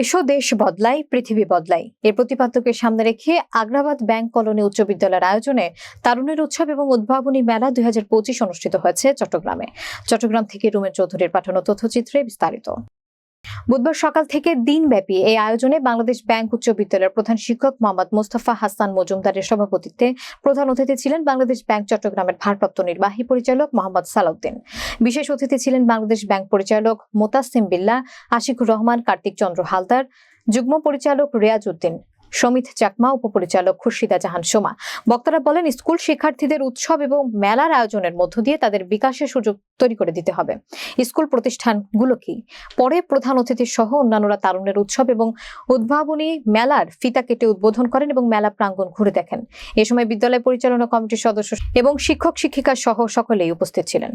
এসো দেশ বদলাই, পৃথিবী বদলাই। এর প্রতিপাদ্যকে সামনে রেখে আগ্রাবাদ ব্যাংক কলোনি উচ্চ বিদ্যালয়ের আয়োজনে তারুণের উৎসব এবং উদ্ভাবনী মেলা দুই হাজার পঁচিশ অনুষ্ঠিত হয়েছে চট্টগ্রামে। চট্টগ্রাম থেকে রুমের চৌধুরীর পাঠানো তথ্যচিত্রে বিস্তারিত। বুধবার সকাল থেকে দিনব্যাপী এই আয়োজনে বাংলাদেশ ব্যাংক উচ্চ বিদ্যালয়ের প্রধান শিক্ষক মোহাম্মদ মোস্তফা হাসান মজুমদারের সভাপতিত্বে প্রধান অতিথি ছিলেন বাংলাদেশ ব্যাংক চট্টগ্রামের ভারপ্রাপ্ত নির্বাহী পরিচালক মোহাম্মদ সালাউদ্দিন। বিশেষ অতিথি ছিলেন বাংলাদেশ ব্যাংক পরিচালক মোতাসিম বিল্লা, আশিকুর রহমান, কার্তিক চন্দ্র হালদার, যুগ্ম পরিচালক রেয়াজ উদ্দিন। সমিত চাকমা, উপপরিচালক খুরশিদা জাহান সোমা। বক্তারা বলেন, স্কুল শিক্ষার্থীদের উৎসব এবং মেলার আয়োজনের মধ্য দিয়ে তাদের বিকাশের সুযোগ তৈরি করে দিতে হবে। স্কুল প্রতিষ্ঠানগুলো কি? পরে প্রধান অতিথি সহ অন্যান্যরা তারুণের উৎসব এবং উদ্ভাবনী মেলার ফিতা কেটে উদ্বোধন করেন এবং মেলা প্রাঙ্গণ ঘুরে দেখেন। এ সময় বিদ্যালয় পরিচালনা কমিটির সদস্য এবং শিক্ষক শিক্ষিকা সহ সকলেই উপস্থিত ছিলেন।